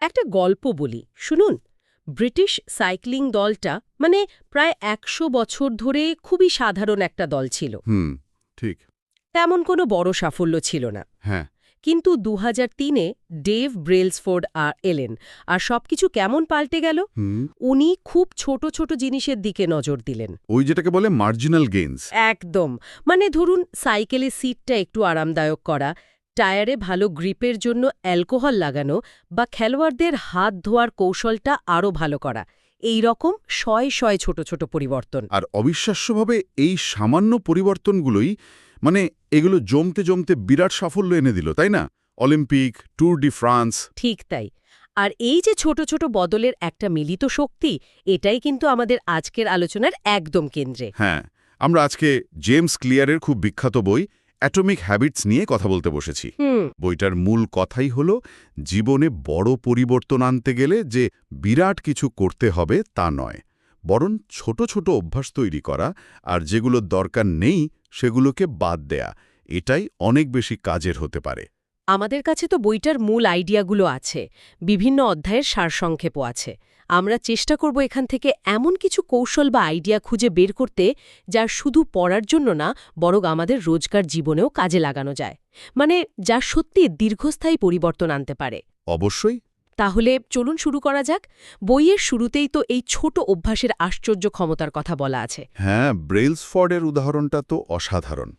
একটা গল্প বলি। শুনুন। ব্রিটিশ সাইক্লিং দলটা মানে প্রায় একশো বছর ধরে খুবই সাধারণ একটা দল ছিল। হুম ঠিক। তেমন কোনো বড় সাফল্য ছিল না। হ্যাঁ। কিন্তু দু হাজার তিনে ডেভ ব্রেলসফোর্ড আর এলেন। আর সবকিছু কেমন পাল্টে গেল? উনি খুব ছোট ছোট জিনিসের দিকে নজর দিলেন। ওই যেটাকে বলে মার্জিনাল গেইনস। একদম। মানে ধরুন সাইকেলে সিটটা একটু আরামদায়ক করা টায়ারে ভালো গ্রিপের জন্য অ্যালকোহল লাগানো বা খেলোয়াড়দের হাত ধোয়ার কৌশলটা আরও ভালো করা। এই রকম শয় শয় ছোট ছোট পরিবর্তন। আর অবিশ্বাস্যভাবে এই সামান্য পরিবর্তনগুলোই মানে এগুলো জমতে জমতে বিরাট সাফল্য এনে দিল তাই না? অলিম্পিক ট্যুর ডি ফ্রান্স ঠিক তাই। আর এই যে ছোট ছোট বদলের একটা মিলিত শক্তি এটাই কিন্তু আমাদের আজকের আলোচনার একদম কেন্দ্রে। হ্যাঁ আমরা আজকে জেমস ক্লিয়ারের খুব বিখ্যাত বই অ্যাটমিক হ্যাবিটস নিয়ে কথা বলতে বসেছি। বইটার মূল কথাই হল জীবনে বড় পরিবর্তন আনতে গেলে যে বিরাট কিছু করতে হবে তা নয়। বরং ছোট ছোট অভ্যাস তৈরি করা আর যেগুলোর দরকার নেই সেগুলোকে বাদ দেয়া এটাই অনেক বেশি কাজের হতে পারে। আমাদের কাছে তো বইটার মূল আইডিয়াগুলো আছে বিভিন্ন অধ্যায়ের সারসংক্ষেপও আছে। আমরা চেষ্টা করব এখান থেকে এমন কিছু কৌশল বা আইডিয়া খুঁজে বের করতে যা শুধু পড়ার জন্য না বরং আমাদের রোজকার জীবনেও কাজে লাগানো যায়। মানে যা সত্যি দীর্ঘস্থায়ী পরিবর্তন আনতে পারে। অবশ্যই। তাহলে চলুন শুরু করা যাক। বইয়ের শুরুতেই তো এই ছোট অভ্যাসের আশ্চর্য ক্ষমতার কথা বলা আছে। হ্যাঁ ব্রেলসফোর্ডের উদাহরণটা তো অসাধারণ।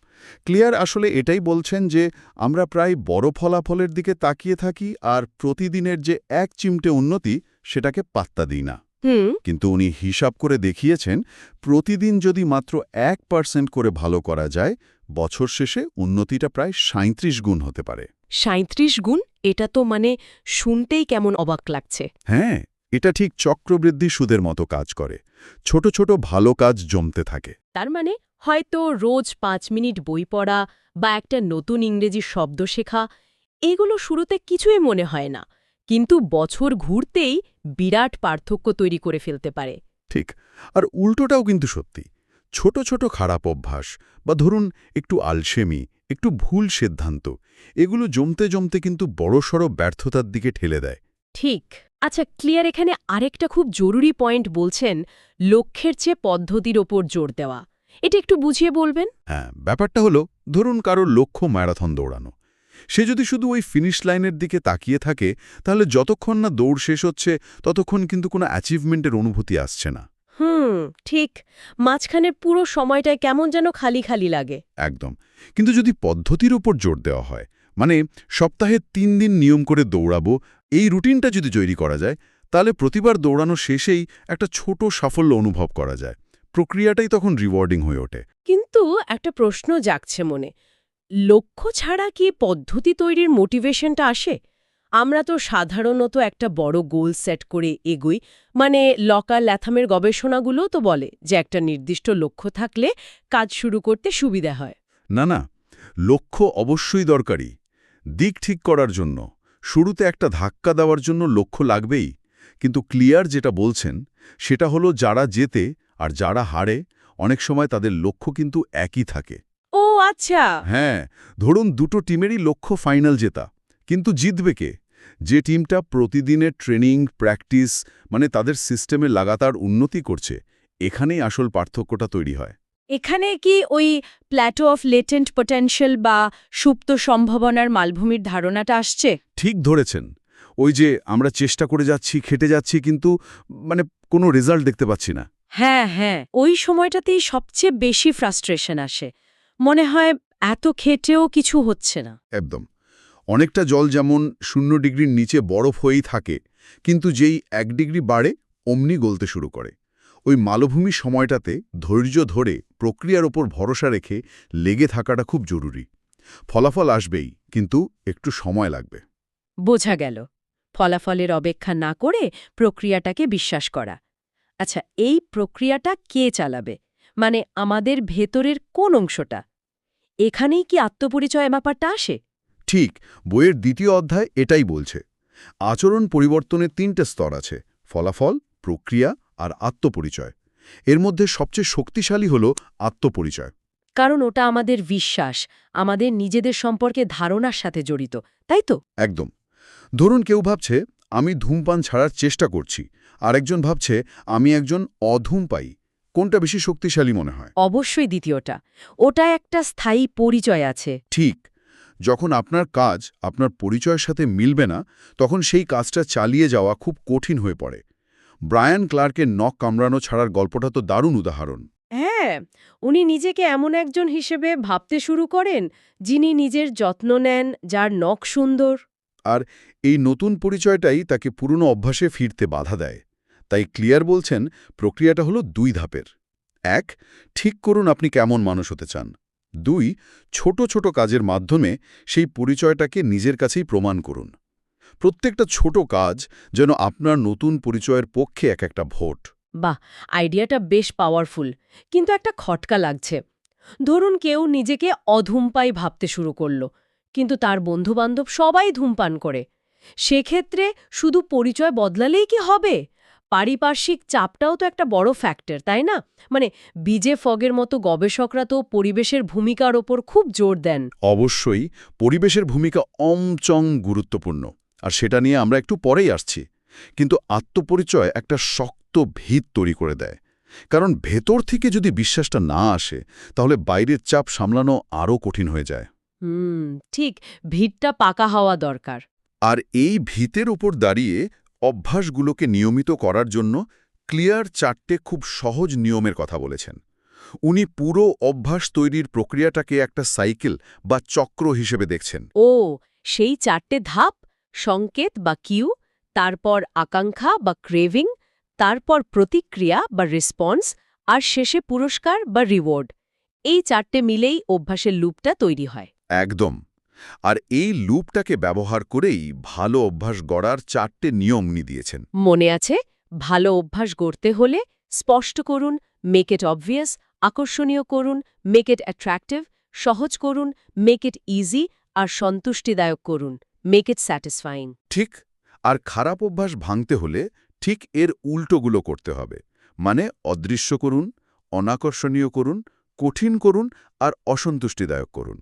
ক্লিয়ার আসলে এটাই বলছেন যে আমরা প্রায় বড় ফলাফলের দিকে তাকিয়ে থাকি আর প্রতিদিনের যে এক চিমটে উন্নতি সেটাকে পাত্তা দিই না। হুম। কিন্তু উনি হিসাব করে দেখিয়েছেন প্রতিদিন যদি মাত্র এক পার্সেন্ট করে ভালো করা যায় বছর শেষে উন্নতিটা প্রায় সাঁত্রিশ গুণ হতে পারে। সাঁত্রিশ গুণ? এটা তো মানে শুনতেই কেমন অবাক লাগছে। হ্যাঁ এটা ঠিক চক্রবৃদ্ধি সুদের মতো কাজ করে। ছোট ছোট ভালো কাজ জমতে থাকে। তার মানে হয়তো রোজ পাঁচ মিনিট বই পড়া বা একটা নতুন ইংরেজি শব্দ শেখা এগুলো শুরুতে কিছুই মনে হয় না। কিন্তু বছর ঘুরতেই বিরাট পার্থক্য তৈরি করে ফেলতে পারে। ঠিক। আর উল্টোটাও কিন্তু সত্যি। ছোট ছোট খারাপ অভ্যাস বা ধরুন একটু আলসেমি একটু ভুল সিদ্ধান্ত এগুলো জমতে জমতে কিন্তু বড়সড় ব্যর্থতার দিকে ঠেলে দেয়। ঠিক। আচ্ছা ক্লিয়ার এখানে আরেকটা খুব জরুরি পয়েন্ট বলছেন লক্ষ্যের চেয়ে পদ্ধতির ওপর জোর দেওয়া। এটা একটু বুঝিয়ে বলবেন? হ্যাঁ ব্যাপারটা হলো ধরুন কারও লক্ষ্য ম্যারাথন দৌড়ানো। সে যদি শুধু ওই ফিনিশ লাইনের দিকে তাকিয়ে থাকে তাহলে যতক্ষণ না দৌড় শেষ হচ্ছে ততক্ষণ কিন্তু কোনো অ্যাচিভমেন্টের অনুভূতি আসছে না। হুম ঠিক। মাঝখানের পুরো সময়টায় কেমন যেন খালি খালি লাগে। একদম। কিন্তু যদি পদ্ধতির উপর জোর দেওয়া হয় মানে সপ্তাহে তিন দিন নিয়ম করে দৌড়াবো এই রুটিনটা যদি তৈরি করা যায় তাহলে প্রতিবার দৌড়ানো শেষেই একটা ছোট সাফল্য অনুভব করা যায়। প্রক্রিয়াটাই তখন রিওয়ার্ডিং হয়ে ওঠে। কিন্তু একটা প্রশ্ন জাগছে মনে। লক্ষ্য ছাড়া কি পদ্ধতি তৈরির মোটিভেশনটা আসে? আমরা তো সাধারণত একটা বড় গোল সেট করে এগোই মানে লকার ল্যাথামের গবেষণাগুলো তো বলে যে একটা নির্দিষ্ট লক্ষ্য থাকলে কাজ শুরু করতে সুবিধা হয়। না না, লক্ষ্য অবশ্যই দরকারি। দিক ঠিক করার জন্য, শুরুতে একটা ধাক্কা দেওয়ার জন্য লক্ষ্য লাগবেই, কিন্তু ক্লিয়ার যেটা বলছেন, সেটা হলো যারা জেতে আর যারা হারে, অনেক সময় তাদের লক্ষ্য কিন্তু একই থাকে। আচ্ছা। হ্যাঁ ধরুন দুটো টিমেরই লক্ষ্য ফাইনাল জেতা কিন্তু জিতবে কে? যে টিমটা প্রতিদিনের ট্রেনিং প্র্যাকটিস মানে তাদের সিস্টেমে লাগাতার উন্নতি করছে এখানেই আসল পার্থক্যটা তৈরি হয়। এখানে কি ওই প্ল্যাটো অফ লেটেন্ট পটেনশিয়াল বা সুপ্ত সম্ভাবনার মালভূমির ধারণাটা আসছে? ঠিক ধরেছেন। ওই যে আমরা চেষ্টা করে যাচ্ছি খেটে যাচ্ছি কিন্তু মানে কোনো রেজাল্ট দেখতে পাচ্ছি না। হ্যাঁ হ্যাঁ। ওই সময়টাতেই সবচেয়ে বেশি ফ্রাস্ট্রেশন আসে। মনে হয় এত খেটেও কিছু হচ্ছে না। একদম। অনেকটা জল যেমন শূন্য ডিগ্রির নিচে বরফ হয়েই থাকে কিন্তু যেই এক ডিগ্রি বাড়ে অমনি গলতে শুরু করে। ওই মালভূমি সময়টাতে ধৈর্য ধরে প্রক্রিয়ার ওপর ভরসা রেখে লেগে থাকাটা খুব জরুরি। ফলাফল আসবেই কিন্তু একটু সময় লাগবে। বোঝা গেল। ফলাফলের অপেক্ষা না করে প্রক্রিয়াটাকে বিশ্বাস করা। আচ্ছা এই প্রক্রিয়াটা কে চালাবে? মানে আমাদের ভেতরের কোন অংশটা? এখানেই কি আত্মপরিচয় ব্যাপারটা আসে? ঠিক বইয়ের দ্বিতীয় অধ্যায় এটাই বলছে। আচরণ পরিবর্তনের তিনটে স্তর আছে ফলাফল প্রক্রিয়া আর আত্মপরিচয়। এর মধ্যে সবচেয়ে শক্তিশালী হল আত্মপরিচয়। কারণ ওটা আমাদের বিশ্বাস আমাদের নিজেদের সম্পর্কে ধারণার সাথে জড়িত তাই তো? একদম। ধরুন কেউ ভাবছে আমি ধূমপান ছাড়ার চেষ্টা করছি। আরেকজন ভাবছে আমি একজন অধূমপায়ী কোনটা বেশি শক্তিশালী মনে হয়? অবশ্যই দ্বিতীয়টা। ওটা একটা স্থায়ী পরিচয় আছে। ঠিক। যখন আপনার কাজ আপনার পরিচয়ের সাথে মিলবে না তখন সেই কাজটা চালিয়ে যাওয়া খুব কঠিন হয়ে পড়ে। ব্রায়ান ক্লার্কের নখ কামড়ানো ছাড়ার গল্পটা তো দারুণ উদাহরণ। হ্যাঁ উনি নিজেকে এমন একজন হিসেবে ভাবতে শুরু করেন যিনি নিজের যত্ন নেন যার নখ সুন্দর। আর এই নতুন পরিচয়টাই তাকে পুরনো অভ্যাসে ফিরতে বাধা দেয়। তাই ক্লিয়ার বলছেন প্রক্রিয়াটা হলো দুই ধাপের। এক, ঠিক করুন আপনি কেমন মানুষ হতে চান। দুই, ছোট ছোট কাজের মাধ্যমে সেই পরিচয়টাকে নিজের কাছেই প্রমাণ করুন। প্রত্যেকটা ছোট কাজ যেন আপনার নতুন পরিচয়ের পক্ষে এক একটা ভোট। বাহ, আইডিয়াটা বেশ পাওয়ারফুল, কিন্তু একটা খটকা লাগছে। ধরুন কেউ নিজেকে অধূমপাই ভাবতে শুরু করল, কিন্তু তার বন্ধুবান্ধব সবাই ধূমপান করে। সেক্ষেত্রে শুধু পরিচয় বদলালেই কি হবে? পারিপার্শ্বিক চাপটাও তো একটা বড় ফ্যাক্টর তাই না? মানে বিজে ফগের মতো গবেষকরা তো পরিবেশের ভূমিকার ওপর খুব জোর দেন। অবশ্যই পরিবেশের ভূমিকা অমচং গুরুত্বপূর্ণ আর সেটা নিয়ে আমরা একটু পরেই আসছি। কিন্তু আত্মপরিচয় একটা শক্ত ভিত তৈরি করে দেয়। কারণ ভেতর থেকে যদি বিশ্বাসটা না আসে তাহলে বাইরের চাপ সামলানো আরও কঠিন হয়ে যায়। হুম ঠিক ভিতটা পাকা হওয়া দরকার। আর এই ভিতের উপর দাঁড়িয়ে অভ্যাসগুলোকে নিয়মিত করার জন্য ক্লিয়ার চারটে খুব সহজ নিয়মের কথা বলেছেন। উনি পুরো অভ্যাস তৈরির প্রক্রিয়াটাকে একটা সাইকেল বা চক্র হিসেবে দেখছেন। ও সেই চারটে ধাপ সংকেত বা কিউ তারপর আকাঙ্ক্ষা বা ক্রেভিং তারপর প্রতিক্রিয়া বা রেসপন্স আর শেষে পুরস্কার বা রিওয়ার্ড। এই চারটে মিলেই অভ্যাসের লুপটা তৈরি হয়। একদম। আর এই লুপটাকে ব্যবহার করেই ভালো অভ্যাস গড়ার চারটে নিয়ম নি দিয়েছেন। মনে আছে? ভালো অভ্যাস গড়তে হলে স্পষ্ট করুন মেক ইট অবভিয়াস আকর্ষণীয় করুন মেক ইট অ্যাট্রাক্টিভ সহজ করুন মেক ইট ইজি আর সন্তুষ্টিদায়ক করুন মেক ইট স্যাটিসফাইং ঠিক আর খারাপ অভ্যাস ভাঙতে হলে ঠিক এর উল্টোগুলো করতে হবে। মানে অদৃশ্য করুন অনাকর্ষণীয় করুন কঠিন করুন আর অসন্তুষ্টিদায়ক করুন।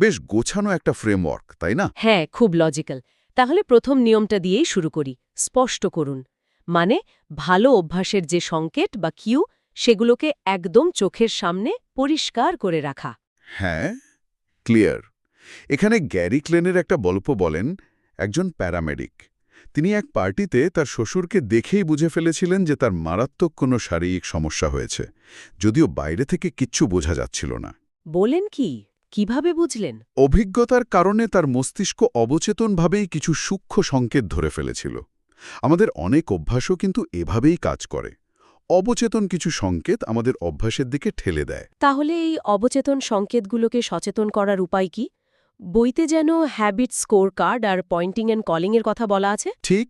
বেশ গোছানো একটা ফ্রেমওয়ার্ক তাই না? হ্যাঁ খুব লজিক্যাল তাহলে প্রথম নিয়মটা দিয়েই শুরু করি স্পষ্ট করুন। মানে ভালো অভ্যাসের যে সংকেত বা কিউ সেগুলোকে একদম চোখের সামনে পরিষ্কার করে রাখা। হ্যাঁ ক্লিয়ার এখানে গ্যারি ক্লেনের একটা গল্প বলেন একজন প্যারামেডিক। তিনি এক পার্টিতে তার শ্বশুরকে দেখেই বুঝে ফেলেছিলেন যে তার মারাত্মক কোনো শারীরিক সমস্যা হয়েছে যদিও বাইরে থেকে কিচ্ছু বোঝা যাচ্ছিল না। বলেন কি? কীভাবে বুঝলেন? অভিজ্ঞতার কারণে তার মস্তিষ্ক অবচেতনভাবেই কিছু সূক্ষ্ম সংকেত ধরে ফেলেছিল। আমাদের অনেক অভ্যাসও কিন্তু এভাবেই কাজ করে। অবচেতন কিছু সংকেত আমাদের অভ্যাসের দিকে ঠেলে দেয়। তাহলে এই অবচেতন সংকেতগুলোকে সচেতন করার উপায় কি? বইতে যেন হ্যাবিট স্কোর কার্ড আর পয়েন্টিং অ্যান্ড কলিংয়ের কথা বলা আছে? ঠিক।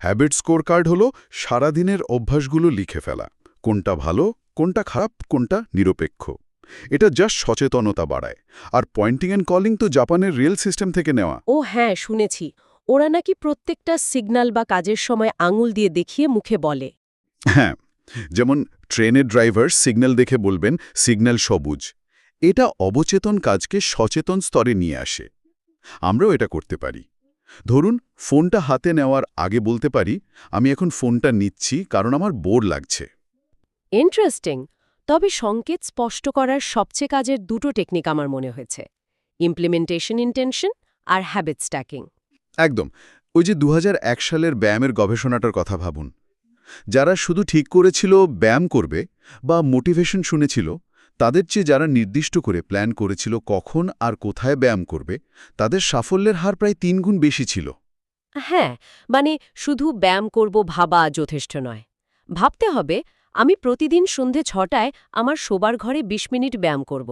হ্যাবিট স্কোর কার্ড হল সারাদিনের অভ্যাসগুলো লিখে ফেলা। কোনটা ভালো কোনটা খারাপ কোনটা নিরপেক্ষ। এটা জাস্ট সচেতনতা বাড়ায়। আর পয়েন্টিং অ্যান্ড কলিং তো জাপানের রেল সিস্টেম থেকে নেওয়া। ও হ্যাঁ শুনেছি। ওরা নাকি প্রত্যেকটা সিগন্যাল বা কাজের সময় আঙুল দিয়ে দেখিয়ে মুখে বলে। হ্যাঁ যেমন ট্রেনের ড্রাইভার সিগন্যাল দেখে বলবেন সিগন্যাল সবুজ। এটা অবচেতন কাজকে সচেতন স্তরে নিয়ে আসে। আমরাও এটা করতে পারি। ধরুন ফোনটা হাতে নেওয়ার আগে বলতে পারি আমি এখন ফোনটা নিচ্ছি কারণ আমার বোর লাগছে। ইন্টারেস্টিং তবে সংকেত স্পষ্ট করার সবচেয়ে কাজের দুটো টেকনিক আমার মনে হয়েছে ইমপ্লিমেন্টেশন ইন্টেনশন আর হ্যাবিট স্ট্যাকিং একদম। ওই যে দু হাজার এক সালের ব্যায়ামের গবেষণাটার কথা ভাবুন। যারা শুধু ঠিক করেছিল ব্যায়াম করবে বা মোটিভেশন শুনেছিল তাদের চেয়ে যারা নির্দিষ্ট করে প্ল্যান করেছিল কখন আর কোথায় ব্যায়াম করবে তাদের সাফল্যের হার প্রায় তিন গুণ বেশি ছিল। হ্যাঁ মানে শুধু ব্যায়াম করব ভাবা যথেষ্ট নয়। ভাবতে হবে আমি প্রতিদিন সন্ধে ছটায় আমার শোবার ঘরে ২০ মিনিট ব্যায়াম করব।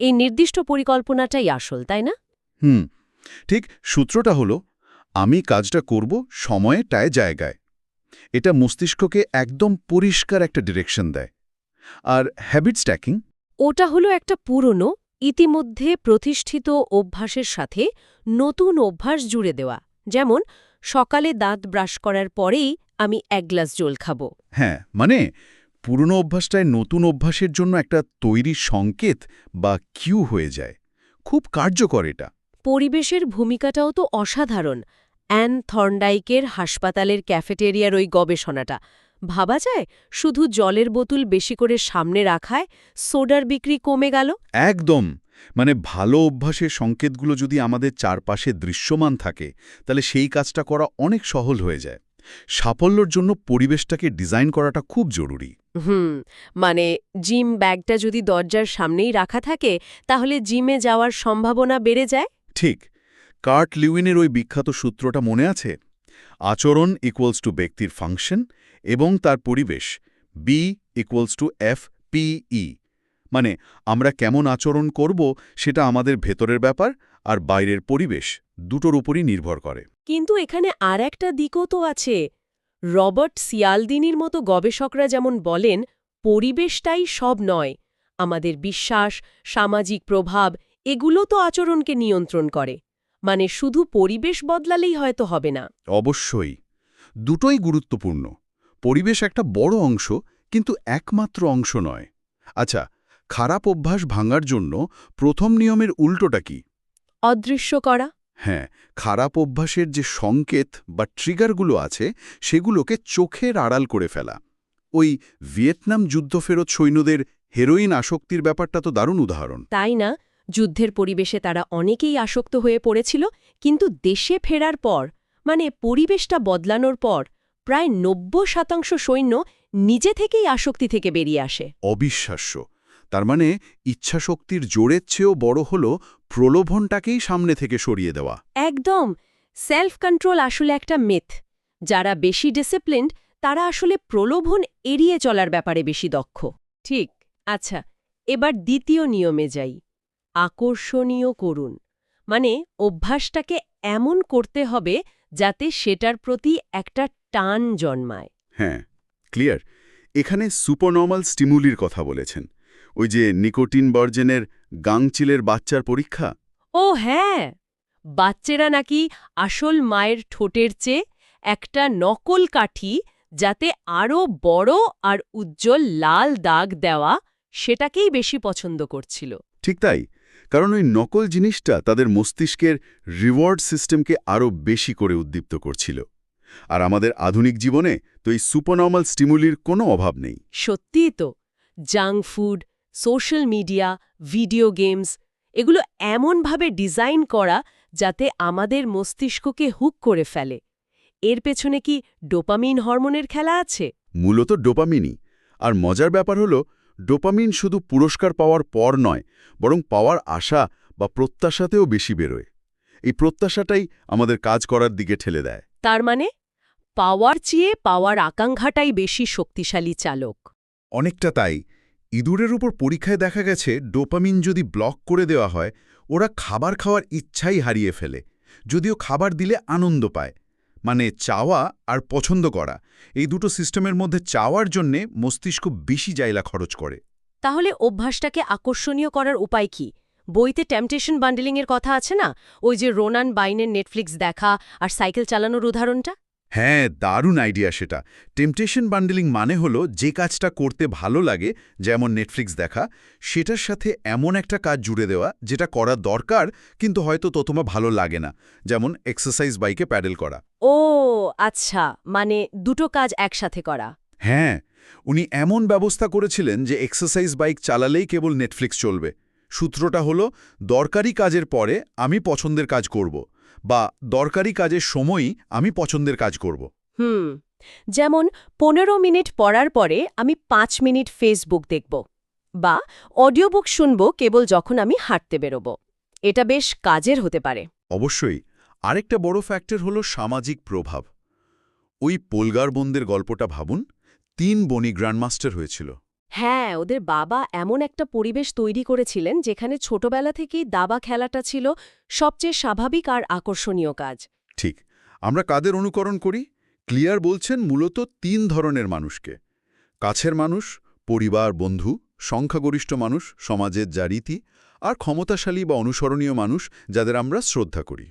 এই নির্দিষ্ট পরিকল্পনাটাই আসল তাই না? হুম ঠিক সূত্রটা হলো আমি কাজটা করব সময়ে টায় জায়গায়। এটা মস্তিষ্ককে একদম পরিষ্কার একটা ডিরেকশন দেয়। আর হ্যাবিট স্ট্যাকিং ওটা হলো একটা পুরনো ইতিমধ্যে প্রতিষ্ঠিত অভ্যাসের সাথে নতুন অভ্যাস জুড়ে দেওয়া। যেমন সকালে দাঁত ব্রাশ করার পরেই আমি এক গ্লাস জল খাব। হ্যাঁ মানে পুরনো অভ্যাসটায় নতুন অভ্যাসের জন্য একটা তৈরি সংকেত বা কিউ হয়ে যায়। খুব কার্যকর এটা। পরিবেশের ভূমিকাটাও তো অসাধারণ। অ্যান থর্নডাইকের হাসপাতালের ক্যাফেটেরিয়ার ওই গবেষণাটা। ভাবা যায় শুধু জলের বোতল বেশি করে সামনে রাখায় সোডার বিক্রি কমে গেল? একদম। মানে ভালো অভ্যাসের সংকেতগুলো যদি আমাদের চারপাশে দৃশ্যমান থাকে তাহলে সেই কাজটা করা অনেক সহজ হয়ে যায়। সাফল্যর জন্য পরিবেশটাকে ডিজাইন করাটা খুব জরুরি। হুম মানে জিম ব্যাগটা যদি দরজার সামনেই রাখা থাকে তাহলে জিমে যাওয়ার সম্ভাবনা বেড়ে যায়? ঠিক কার্ট লিউইনের ওই বিখ্যাত সূত্রটা মনে আছে? আচরণ ইকুয়ালস টু ব্যক্তির ফাংশন এবং তার পরিবেশ B equals to F P E মানে আমরা কেমন আচরণ করব সেটা আমাদের ভেতরের ব্যাপার আর বাইরের পরিবেশ দুটোর উপরই নির্ভর করে। কিন্তু এখানে আর একটা দিকও তো আছে। রবার্ট সিয়ালদিনির মতো গবেষকরা যেমন বলেন পরিবেশটাই সব নয়। আমাদের বিশ্বাস সামাজিক প্রভাব এগুলো তো আচরণকে নিয়ন্ত্রণ করে। মানে শুধু পরিবেশ বদলালেই হয়তো হবে না। অবশ্যই। দুটোই গুরুত্বপূর্ণ। পরিবেশ একটা বড় অংশ কিন্তু একমাত্র অংশ নয়। আচ্ছা খারাপ অভ্যাস ভাঙার জন্য প্রথম নিয়মের উল্টোটা কি? অদৃশ্য করা? হ্যাঁ খারাপ অভ্যাসের যে সংকেত বা ট্রিগারগুলো আছে সেগুলোকে চোখের আড়াল করে ফেলা। ওই ভিয়েতনাম যুদ্ধফেরত সৈন্যদের হেরোইন আসক্তির ব্যাপারটা তো দারুণ উদাহরণ। তাই না? যুদ্ধের পরিবেশে তারা অনেকেই আসক্ত হয়ে পড়েছিল কিন্তু দেশে ফেরার পর মানে পরিবেশটা বদলানোর পর প্রায় নব্বই শতাংশ সৈন্য নিজে থেকেই আসক্তি থেকে বেরিয়ে আসে। অবিশ্বাস্য। তার মানে ইচ্ছাশক্তির জোরের চেয়েও বড় হল প্রলোভনটাকেই সামনে থেকে সরিয়ে দেওয়া। একদম! সেলফ কন্ট্রোল আসলে একটা মিথ যারা বেশি ডিসিপ্লিনড তারা আসলে প্রলোভন এড়িয়ে চলার ব্যাপারে বেশি দক্ষ। ঠিক আচ্ছা এবার দ্বিতীয় নিয়মে যাই। আকর্ষণীয় করুন। মানে অভ্যাসটাকে এমন করতে হবে যাতে সেটার প্রতি একটা টান জন্মায়। হ্যাঁ ক্লিয়ার। এখানে সুপারনর্মাল স্টিমুলির কথা বলেছেন। ওই যে নিকোটিন বর্জনের গাংচিলের বাচ্চার পরীক্ষা? ও হ্যাঁ বাচ্চারা নাকি আসল মায়ের ঠোঁটের চেয়ে একটা নকল কাঠি যাতে আরও বড় আর উজ্জ্বল লাল দাগ দেওয়া সেটাকেই বেশি পছন্দ করছিল। ঠিক তাই কারণ ওই নকল জিনিসটা তাদের মস্তিষ্কের রিওয়ার্ড সিস্টেমকে আরও বেশি করে উদ্দীপ্ত করছিল। আর আমাদের আধুনিক জীবনে তো এই সুপারনর্মাল স্টিমুলির কোনো অভাব নেই। সত্যিই তো junk food social media video games এগুলো এমনভাবে ডিজাইন করা যাতে আমাদের মস্তিষ্ককে হুক করে ফেলে। এর পেছনে কি ডোপামিন হরমোনের খেলা আছে? মূলত ডোপামিনই আর মজার ব্যাপার হলো ডোপামিন শুধু পুরস্কার পাওয়ার পর নয় বরং পাওয়ার আশা বা প্রত্যাশাতেও বেশি বেরোয়। এই প্রত্যাশাটাই আমাদের কাজ করার দিকে ঠেলে দেয়। তার মানে পাওয়ার চেয়ে পাওয়ার আকাঙ্ক্ষাটাই বেশি শক্তিশালী চালক। অনেকটা তাই। ইঁদুরের উপর পরীক্ষায় দেখা গেছে, ডোপামিন যদি ব্লক করে দেওয়া হয়, ওরা খাবার খাওয়ার ইচ্ছাই হারিয়ে ফেলে, যদিও খাবার দিলে আনন্দ পায়। মানে চাওয়া আর পছন্দ করা, এই দুটো সিস্টেমের মধ্যে চাওয়ার জন্যে মস্তিষ্ক বেশি জায়লা খরচ করে। তাহলে অভ্যাসটাকে আকর্ষণীয় করার উপায় কি? বইতে টেম্পটেশন বান্ডেলিংয়ের কথা আছে না? ওই যে রোনান বাইনের নেটফ্লিক্স দেখা আর সাইকেল চালানোর উদাহরণটা? হ্যাঁ দারুণ আইডিয়া সেটা। টেম্পটেশন বান্ডেলিং মানে হলো যে কাজটা করতে ভালো লাগে যেমন নেটফ্লিক্স দেখা সেটার সাথে এমন একটা কাজ জুড়ে দেওয়া যেটা করা দরকার কিন্তু হয়তো তো তোমার ভালো লাগে না। যেমন এক্সারসাইজ বাইকে প্যাডেল করা। ও আচ্ছা মানে দুটো কাজ একসাথে করা। হ্যাঁ উনি এমন ব্যবস্থা করেছিলেন যে এক্সারসাইজ বাইক চালালেই কেবল নেটফ্লিক্স চলবে। সূত্রটা হলো দরকারি কাজের পরে আমি পছন্দের কাজ করব। বা দরকারি কাজের সময়ই আমি পছন্দের কাজ করব। হুম যেমন পনেরো মিনিট পড়ার পরে আমি পাঁচ মিনিট ফেসবুক দেখব বা অডিও বুক শুনব কেবল যখন আমি হাঁটতে বেরোব। এটা বেশ কাজের হতে পারে। অবশ্যই আরেকটা বড় ফ্যাক্টর হলো সামাজিক প্রভাব। ওই পোলগার বোনদের গল্পটা ভাবুন তিন বনি গ্র্যান্ডমাস্টার হয়েছিল। হ্যাঁ ওদের বাবা এমন একটা পরিবেশ তৈরি করেছিলেন যেখানে ছোটবেলা থেকেই দাবা খেলাটা ছিল সবচেয়ে স্বাভাবিক আর আকর্ষণীয় কাজ। ঠিক আমরা কাদের অনুকরণ করি? ক্লিয়ার বলছেন মূলত তিন ধরনের মানুষকে। কাছের মানুষ পরিবার বন্ধু সংখ্যাগরিষ্ঠ মানুষ সমাজের যা রীতি আর ক্ষমতাশালী বা অনুসরণীয় মানুষ যাদের আমরা শ্রদ্ধা করি।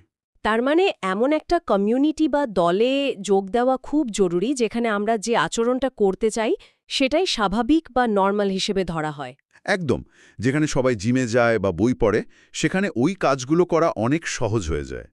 তার মানে এমন একটা কমিউনিটি বা দলে যোগ দেওয়া খুব জরুরি যেখানে আমরা যে আচরণটা করতে চাই সেটাই স্বাভাবিক বা নর্মাল হিসেবে ধরা হয়। একদম যেখানে সবাই জিমে যায় বা বই পড়ে সেখানে ওই কাজগুলো করা অনেক সহজ হয়ে যায়।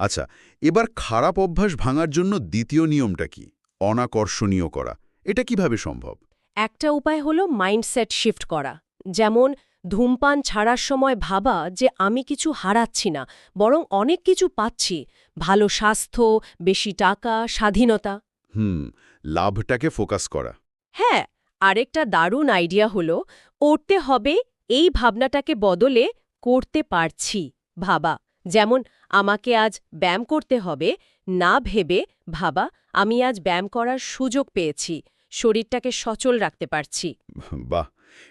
আচ্ছা এবার খারাপ অভ্যাস ভাঙার জন্য দ্বিতীয় নিয়মটা কি? অনাকর্ষণীয় করা এটা কীভাবে সম্ভব? একটা উপায় হলো মাইন্ডসেট শিফট করা যেমন ধূমপান ছাড়ার সময় ভাবা যে আমি কিছু হারাচ্ছি না বরং অনেক কিছু পাচ্ছি ভালো স্বাস্থ্য বেশি টাকা স্বাধীনতা। হুম লাভটাকে ফোকাস করা। হ্যাঁ আরেকটা দারুণ আইডিয়া হলো করতে হবে এই ভাবনাটাকে বদলে করতে পারছি ভাবা। যেমন আমাকে আজ ব্যায়াম করতে হবে না ভেবে ভাবা আমি আজ ব্যায়াম করার সুযোগ পেয়েছি শরীরটাকে সচল রাখতে পারছি। বাহ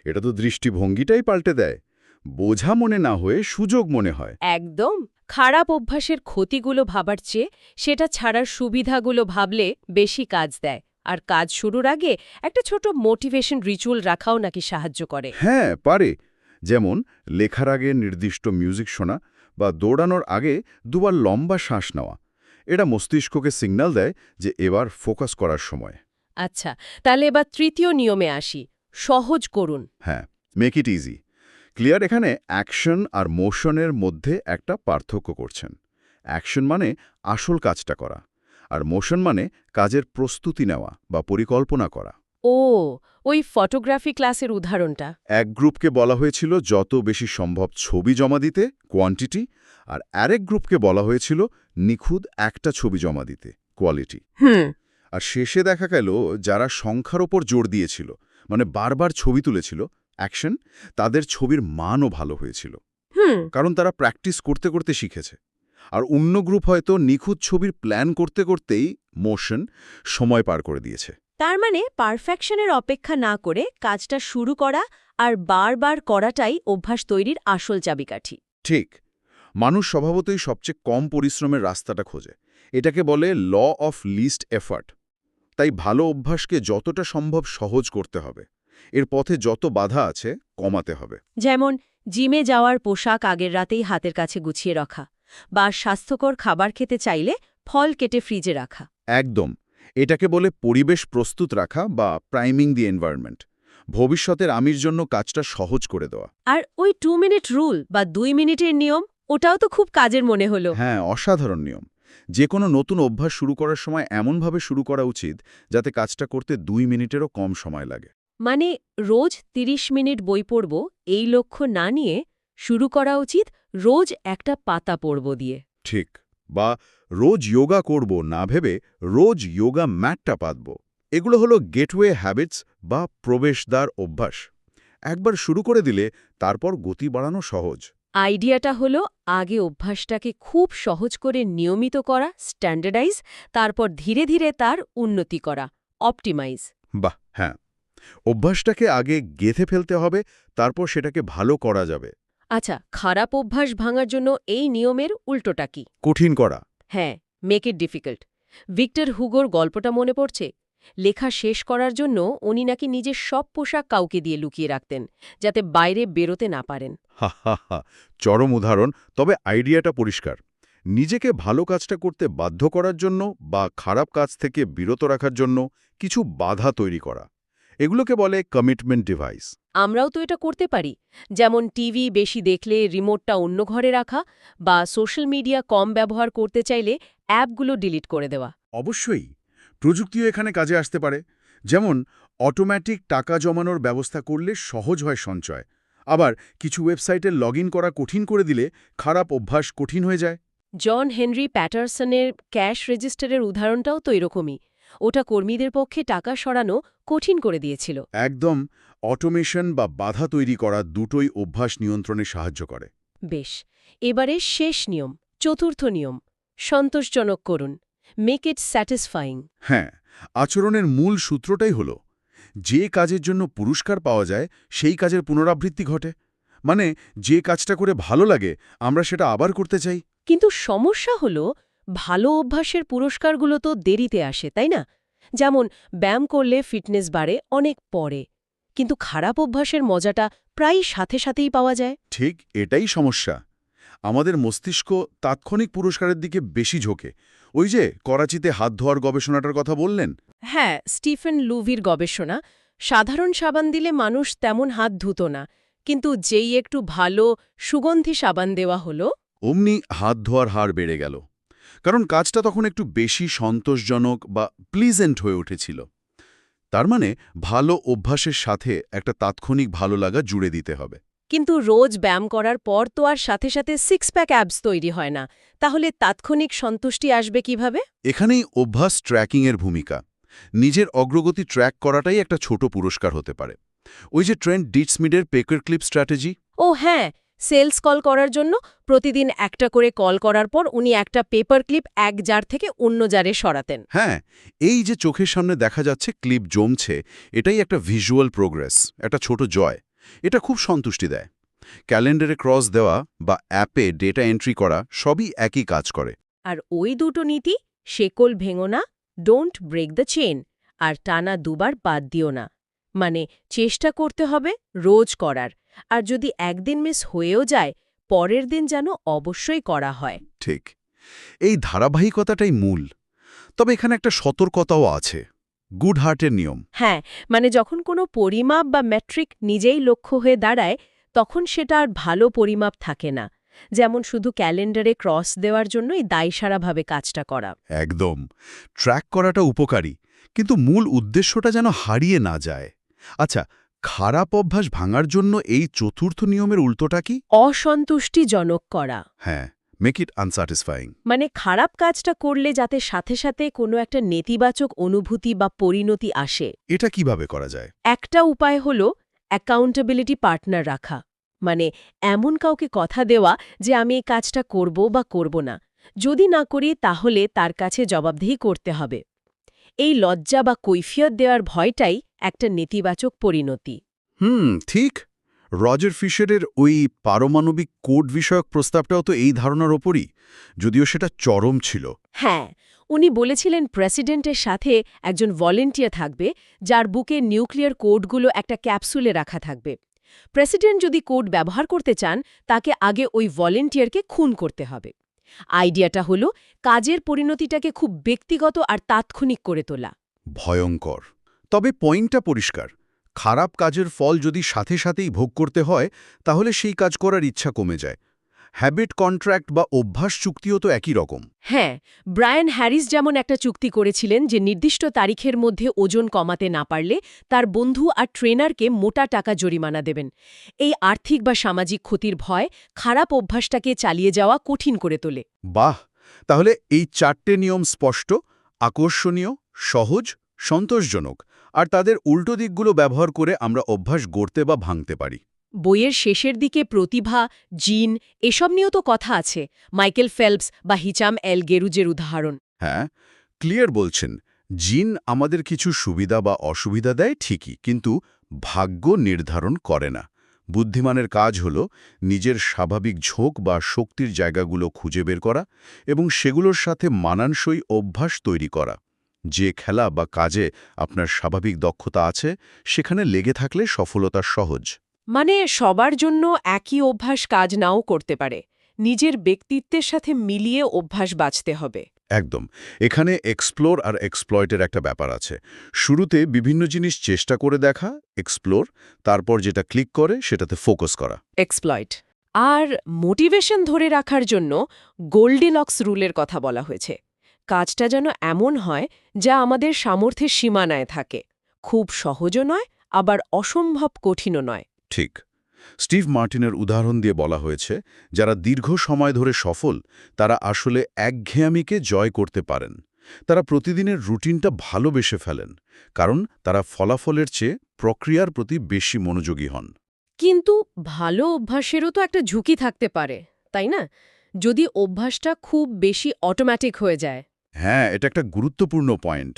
এটা তো দৃষ্টিভঙ্গিটাই পাল্টে দেয়। বোঝা মনে না হয়ে সুযোগ মনে হয়। একদম। খারাপ অভ্যাসের ক্ষতিগুলো ভাবার চেয়ে সেটা ছাড়ার সুবিধাগুলো ভাবলে বেশি কাজ দেয়। আর কাজ শুরুর আগে একটা ছোট মোটিভেশন রিচুয়াল রাখাও নাকি সাহায্য করে। হ্যাঁ পারে। যেমন লেখার আগে নির্দিষ্ট মিউজিক শোনা বা দৌড়ানোর আগে দুবার লম্বা শ্বাস নেওয়া। এটা মস্তিষ্ককে সিগন্যাল দেয় যে এবার ফোকাস করার সময়। আচ্ছা তাহলে এবার তৃতীয় নিয়মে আসি। সহজ করুন। হ্যাঁ মেক ইট ইজি ক্লিয়ার এখানে অ্যাকশন আর মোশনের মধ্যে একটা পার্থক্য করছেন। অ্যাকশন মানে আসল কাজটা করা। আর মোশন মানে কাজের প্রস্তুতি নেওয়া বা পরিকল্পনা করা। ও ওই ফটোগ্রাফি ক্লাসের উদাহরণটা। এক গ্রুপকে বলা হয়েছিল যত বেশি সম্ভব ছবি জমা দিতে কোয়ান্টিটি আর আরেক গ্রুপকে বলা হয়েছিল নিখুঁত একটা ছবি জমা দিতে কোয়ালিটি হুম। আর শেষে দেখা গেল যারা সংখ্যার ওপর জোর দিয়েছিল মানে বারবার ছবি তুলেছিল অ্যাকশন তাদের ছবির মানও ভালো হয়েছিল। হুম। কারণ তারা প্র্যাকটিস করতে করতে শিখেছে। আর অন্য গ্রুপ হয়তো নিখুঁত ছবির প্ল্যান করতে করতেই মোশন সময় পার করে দিয়েছে। তার মানে পারফেকশনের অপেক্ষা না করে কাজটা শুরু করা আর বারবার করাটাই অভ্যাস তৈরির আসল চাবিকাঠি। ঠিক। মানুষ স্বভাবতই সবচেয়ে কম পরিশ্রমের রাস্তাটা খোঁজে। এটাকে বলে ল অফ লিস্ট এফার্ট। তাই ভালো অভ্যাসকে যতটা সম্ভব সহজ করতে হবে। এর পথে যত বাধা আছে কমাতে হবে। যেমন জিমে যাওয়ার পোশাক আগের রাতেই হাতের কাছে গুছিয়ে রাখা। বা স্বাস্থ্যকর খাবার খেতে চাইলে ফল কেটে ফ্রিজে রাখা। একদম। এটাকে বলে পরিবেশ প্রস্তুত রাখা বা প্রাইমিং দি এনভায়রনমেন্ট ভবিষ্যতের আমির জন্য কাজটা সহজ করে দেওয়া। আর ওই টু মিনিট রুল বা দুই মিনিটের নিয়ম ওটাও তো খুব কাজের মনে হলো। হ্যাঁ অসাধারণ নিয়ম। যে কোনো নতুন অভ্যাস শুরু করার সময় এমনভাবে শুরু করা উচিত যাতে কাজটা করতে দুই মিনিটেরও কম সময় লাগে। মানে রোজ ৩০ মিনিট বই পড়ব এই লক্ষ্য না নিয়ে শুরু করা উচিত রোজ একটা পাতা পড়ব দিয়ে। ঠিক বা রোজ যোগা করব না ভেবে রোজ যোগা ম্যাটটা পাতব। এগুলো হলো গেটওয়ে হ্যাবিটস বা প্রবেশদ্বার অভ্যাস। একবার শুরু করে দিলে তারপর গতি বাড়ানো সহজ। আইডিয়াটা হলো আগে অভ্যাসটাকে খুব সহজ করে নিয়মিত করা স্ট্যান্ডার্ডাইজ তারপর ধীরে ধীরে তার উন্নতি করা অপটিমাইজ। বাহ হ্যাঁ। অভ্যাসটাকে আগে গেথে ফেলতে হবে তারপর সেটাকে ভালো করা যাবে। আচ্ছা খারাপ অভ্যাস ভাঙার জন্য এই নিয়মের উল্টোটা কি? কঠিন করা। হ্যাঁ মেক ইট ডিফিকাল্ট ভিক্টর হুগোর গল্পটা মনে পড়ছে? লেখা শেষ করার জন্য উনি নাকি নিজের সব পোশাক কাউকে দিয়ে লুকিয়ে রাখতেন যাতে বাইরে বেরোতে না পারেন। হা হা হা চরম উদাহরণ তবে আইডিয়াটা পরিষ্কার। নিজেকে ভালো কাজটা করতে বাধ্য করার জন্য বা খারাপ কাজ থেকে বিরত রাখার জন্য কিছু বাধা তৈরি করা। এগুলোকে বলে কমিটমেন্ট ডিভাইস আমরাও তো এটা করতে পারি। যেমন টিভি বেশি দেখলে রিমোটটা অন্য ঘরে রাখা বা সোশ্যাল মিডিয়া কম ব্যবহার করতে চাইলে অ্যাপগুলো ডিলিট করে দেওয়া। অবশ্যই প্রযুক্তিও এখানে কাজে আসতে পারে। যেমন অটোম্যাটিক টাকা জমানোর ব্যবস্থা করলে সহজ হয় সঞ্চয়। আবার কিছু ওয়েবসাইটে লগ করা কঠিন করে দিলে খারাপ অভ্যাস কঠিন হয়ে যায়। জন হেনরি প্যাটারসনের ক্যাশ রেজিস্টারের উদাহরণটাও তো এরকমই। ওটা কর্মীদের পক্ষে টাকা সরানো কঠিন করে দিয়েছিল। একদম অটোমেশন বা বাধা তৈরি করা দুটোই অভ্যাস নিয়ন্ত্রণে সাহায্য করে। বেশ এবারে শেষ নিয়ম চতুর্থ নিয়ম সন্তোষজনক করুন মেক ইট স্যাটিসফাইং হ্যাঁ আচরণের মূল সূত্রটাই হল যে কাজের জন্য পুরস্কার পাওয়া যায় সেই কাজের পুনরাবৃত্তি ঘটে। মানে যে কাজটা করে ভালো লাগে আমরা সেটা আবার করতে চাই। কিন্তু সমস্যা হলো ভালো অভ্যাসের পুরস্কারগুলো তো দেরিতে আসে তাই না? যেমন ব্যায়াম করলে ফিটনেস বাড়ে অনেক পরে। কিন্তু খারাপ অভ্যাসের মজাটা প্রায় সাথে সাথেই পাওয়া যায়। ঠিক এটাই সমস্যা। আমাদের মস্তিষ্ক তাৎক্ষণিক পুরস্কারের দিকে বেশি ঝোঁকে। ওই যে করাচিতে হাত ধোয়ার গবেষণাটার কথা বললেন? হ্যাঁ স্টিফেন লুভির গবেষণা। সাধারণ সাবান দিলে মানুষ তেমন হাত ধুত না। কিন্তু যেই একটু ভালো সুগন্ধি সাবান দেওয়া হলো। অমনি হাত ধোয়ার হার বেড়ে গেল। কারণ কাজটা তখন একটু বেশি সন্তোষজনক বা প্লিজেন্ট হয়ে উঠেছিল। তার মানে ভালো অভ্যাসের সাথে একটা তাৎক্ষণিক ভালো লাগা জুড়ে দিতে হবে। কিন্তু রোজ ব্যায়াম করার পর তো আর সাথে সাথে সিক্স প্যাক অ্যাবস তৈরি হয় না। তাহলে তাৎক্ষণিক সন্তুষ্টি আসবে কীভাবে? এখানেই অভ্যাস ট্র্যাকিংয়ের ভূমিকা। নিজের অগ্রগতি ট্র্যাক করাটাই একটা ছোট পুরস্কার হতে পারে। ওই যে ট্রেন্ড ডিটসমিডের পেকার ক্লিপ স্ট্র্যাটেজি ও হ্যাঁ সেলস কল করার জন্য প্রতিদিন একটা করে কল করার পর উনি একটা পেপার ক্লিপ এক জার থেকে অন্য জারে সরাতেন। হ্যাঁ এই যে চোখের সামনে দেখা যাচ্ছে ক্লিপ জমছে এটাই একটা ভিজুয়াল প্রোগ্রেস একটা ছোট জয়। এটা খুব সন্তুষ্টি দেয়। ক্যালেন্ডারে ক্রস দেওয়া বা অ্যাপে ডেটা এন্ট্রি করা সবই একই কাজ করে। আর ওই দুটো নীতি শেকল ভেঙো না ডোন্ট ব্রেক দ্য চেন আর টানা দুবার বাদ দিও না। মানে চেষ্টা করতে হবে রোজ করার। আর যদি একদিন মিস হয়েও যায় পরের দিন যেন অবশ্যই করা হয়। ঠিক। এই ধারাবাহিকতাটাই মূল। তবে এখানে একটা সতর্কতাও আছে। গুড হার্টের নিয়ম। হ্যাঁ মানে যখন কোনো পরিমাপ বা ম্যাট্রিক নিজেই লক্ষ্য হয়ে দাঁড়ায় তখন সেটা আর ভালো পরিমাপ থাকে না। যেমন শুধু ক্যালেন্ডারে ক্রস দেওয়ার জন্যই দায়সারাভাবে কাজটা করা। একদম। ট্র্যাক করাটা উপকারী। কিন্তু মূল উদ্দেশ্যটা যেন হারিয়ে না যায়। আচ্ছা খারাপ অভ্যাস ভাঙার জন্য এই চতুর্থ নিয়মের উল্টোটা কি? অসন্তুষ্টিজনক করা। হ্যাঁ মেক ইট আনস্যাটিসফাইং মানে খারাপ কাজটা করলে যাতে সাথে সাথে কোনো একটা নেতিবাচক অনুভূতি বা পরিণতি আসে। এটা কীভাবে করা যায়? একটা উপায় হল অ্যাকাউন্টেবিলিটি পার্টনার রাখা। মানে এমন কাউকে কথা দেওয়া যে আমি এই কাজটা করব বা করব না। যদি না করি তাহলে তার কাছে জবাবদিহি করতে হবে। এই লজ্জা বা কৈফিয়ত দেওয়ার ভয়টাই একটা নেতিবাচক পরিণতি। হুম ঠিক। রজার ফিশারের ওই পারমাণবিক কোড বিষয়ক প্রস্তাবটাও তো এই ধারণার ওপরই যদিও সেটা চরম ছিল। হ্যাঁ উনি বলেছিলেন প্রেসিডেন্টের সাথে একজন ভলেন্টিয়ার থাকবে যার বুকে নিউক্লিয়ার কোডগুলো একটা ক্যাপসুলে রাখা থাকবে। প্রেসিডেন্ট যদি কোড ব্যবহার করতে চান তাকে আগে ওই ভলেন্টিয়ারকে খুন করতে হবে। আইডিয়াটা হলো কাজের পরিণতিটাকে খুব ব্যক্তিগত আর তাৎক্ষণিক করে তোলা। ভয়ঙ্কর। তবে পয়েন্টটা পরিষ্কার। খারাপ কাজের ফল যদি সাথে সাথেই ভোগ করতে হয়, তাহলে সেই কাজ করার ইচ্ছা কমে যায়। হ্যাবিট কন্ট্রাক্ট বা অভ্যাস চুক্তিও তো একই রকম। হ্যাঁ ব্রায়ান হ্যারিস যেমন একটা চুক্তি করেছিলেন যে নির্দিষ্ট তারিখের মধ্যে ওজন কমাতে না পারলে তার বন্ধু আর ট্রেনারকে মোটা টাকা জরিমানা দেবেন। এই আর্থিক বা সামাজিক ক্ষতির ভয় খারাপ অভ্যাসটাকে চালিয়ে যাওয়া কঠিন করে তোলে। বাহ! তাহলে এই চারটে নিয়ম স্পষ্ট আকর্ষণীয় সহজ সন্তোষজনক আর তাদের উল্টো দিকগুলো ব্যবহার করে আমরা অভ্যাস গড়তে বা ভাঙতে পারি। বইয়ের শেষের দিকে প্রতিভা, জিন, এসব নিয়েও তো কথা আছে। মাইকেল ফেলপস বা হিচাম এল গেরুজের উদাহরণ। হ্যাঁ ক্লিয়ার বলছেন, জিন আমাদের কিছু সুবিধা বা অসুবিধা দেয় ঠিকই, কিন্তু ভাগ্য নির্ধারণ করে না। বুদ্ধিমানের কাজ হল নিজের স্বাভাবিক ঝোঁক বা শক্তির জায়গাগুলো খুঁজে বের করা এবং সেগুলোর সাথে মানানসই অভ্যাস তৈরি করা। যে খেলা বা কাজে আপনার স্বাভাবিক দক্ষতা আছে, সেখানে লেগে থাকলে সফলতা সহজ। মানে সবার জন্য একই অভ্যাস কাজ নাও করতে পারে। নিজের ব্যক্তিত্বের সাথে মিলিয়ে অভ্যাস বাঁচতে হবে। একদম। এখানে এক্সপ্লোর আর এক্সপ্লয়েটের একটা ব্যাপার আছে। শুরুতে বিভিন্ন জিনিস চেষ্টা করে দেখা এক্সপ্লোর তারপর যেটা ক্লিক করে সেটাতে ফোকাস করা। এক্সপ্লয়েট আর মোটিভেশন ধরে রাখার জন্য গোল্ডিলক্স রুলের কথা বলা হয়েছে। কাজটা যেন এমন হয় যা আমাদের সামর্থ্যের সীমানায় থাকে। খুব সহজও নয় আবার অসম্ভব কঠিনও নয়। ঠিক। স্টিভ মার্টিনের উদাহরণ দিয়ে বলা হয়েছে যারা দীর্ঘ সময় ধরে সফল তারা আসলে একঘেয়ামিকে জয় করতে পারেন। তারা প্রতিদিনের রুটিনটা ভালোবেসে ফেলেন কারণ তারা ফলাফলের চেয়ে প্রক্রিয়ার প্রতি বেশি মনোযোগী হন। কিন্তু ভালো অভ্যাসেরও তো একটা ঝুঁকি থাকতে পারে তাই না? যদি অভ্যাসটা খুব বেশি অটোম্যাটিক হয়ে যায়। হ্যাঁ এটা একটা গুরুত্বপূর্ণ পয়েন্ট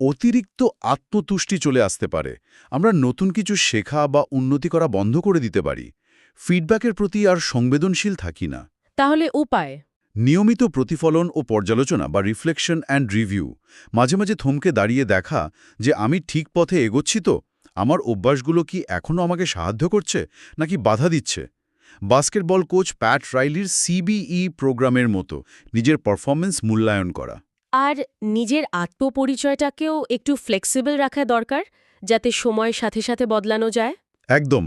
অতিরিক্ত আত্মতুষ্টি চলে আসতে পারে। আমরা নতুন কিছু শেখা বা উন্নতি করা বন্ধ করে দিতে পারি। ফিডব্যাকের প্রতি আর সংবেদনশীল থাকি না। তাহলে উপায়? নিয়মিত প্রতিফলন ও পর্যালোচনা বা রিফ্লেকশন অ্যান্ড রিভিউ। মাঝে মাঝে থমকে দাঁড়িয়ে দেখা যে আমি ঠিক পথে এগোচ্ছি তো? আমার অভ্যাসগুলো কি এখনও আমাকে সাহায্য করছে নাকি বাধা দিচ্ছে? বাস্কেটবল কোচ প্যাট রাইলির সিবিই প্রোগ্রামের মতো নিজের পারফরমেন্স মূল্যায়ন করা। আর নিজের আত্মপরিচয়টাকেও একটু ফ্লেক্সিবল রাখা দরকার যাতে সময়ের সাথে সাথে বদলানো যায়। একদম।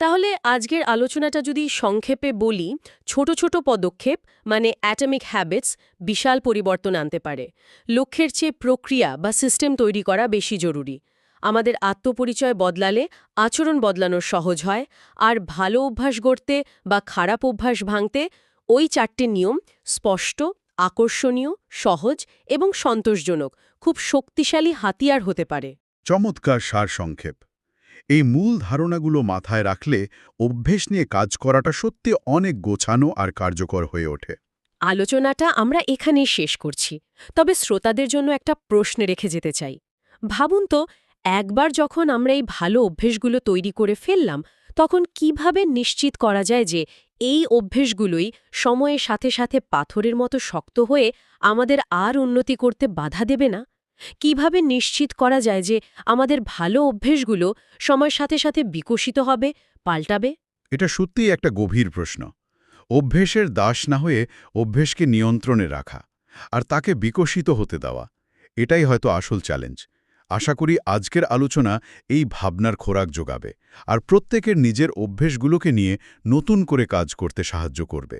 তাহলে আজকের আলোচনাটা যদি সংক্ষেপে বলি ছোট ছোট পদক্ষেপ মানে অ্যাটমিক হ্যাবিটস বিশাল পরিবর্তন আনতে পারে। লক্ষ্যের চেয়ে প্রক্রিয়া বা সিস্টেম তৈরি করা বেশি জরুরি। আমাদের আত্মপরিচয় বদলালে আচরণ বদলানো সহজ হয় আর ভালো অভ্যাস গড়তে বা খারাপ অভ্যাস ভাঙতে ওই চারটে নিয়ম স্পষ্ট আকর্ষণীয় সহজ এবং সন্তোষজনক খুব শক্তিশালী হাতিয়ার হতে পারে। চমৎকার সারসংক্ষেপ। এই মূল ধারণাগুলো মাথায় রাখলে অভ্যেস নিয়ে কাজ করাটা সত্যি অনেক গোছানো আর কার্যকর হয়ে ওঠে। আলোচনাটা আমরা এখানেই শেষ করছি তবে শ্রোতাদের জন্য একটা প্রশ্ন রেখে যেতে চাই। ভাবুন তো একবার যখন আমরা এই ভালো অভ্যেসগুলো তৈরি করে ফেললাম তখন কীভাবে নিশ্চিত করা যায় যে এই অভ্যেসগুলোই সময়ের সাথে সাথে পাথরের মতো শক্ত হয়ে আমাদের আর উন্নতি করতে বাধা দেবে না? কীভাবে নিশ্চিত করা যায় যে আমাদের ভালো অভ্যেসগুলো সময়ের সাথে সাথে বিকশিত হবে, পাল্টাবে? এটা সত্যিই একটা গভীর প্রশ্ন। অভ্যেসের দাস না হয়ে অভ্যেসকে নিয়ন্ত্রণে রাখা আর তাকে বিকশিত হতে দেওয়া, এটাই হয়তো আসল চ্যালেঞ্জ। আশা করি আজকের আলোচনা এই ভাবনার খোরাক যোগাবে আর প্রত্যেকের নিজের অভ্যেসগুলোকে নিয়ে নতুন করে কাজ করতে সাহায্য করবে।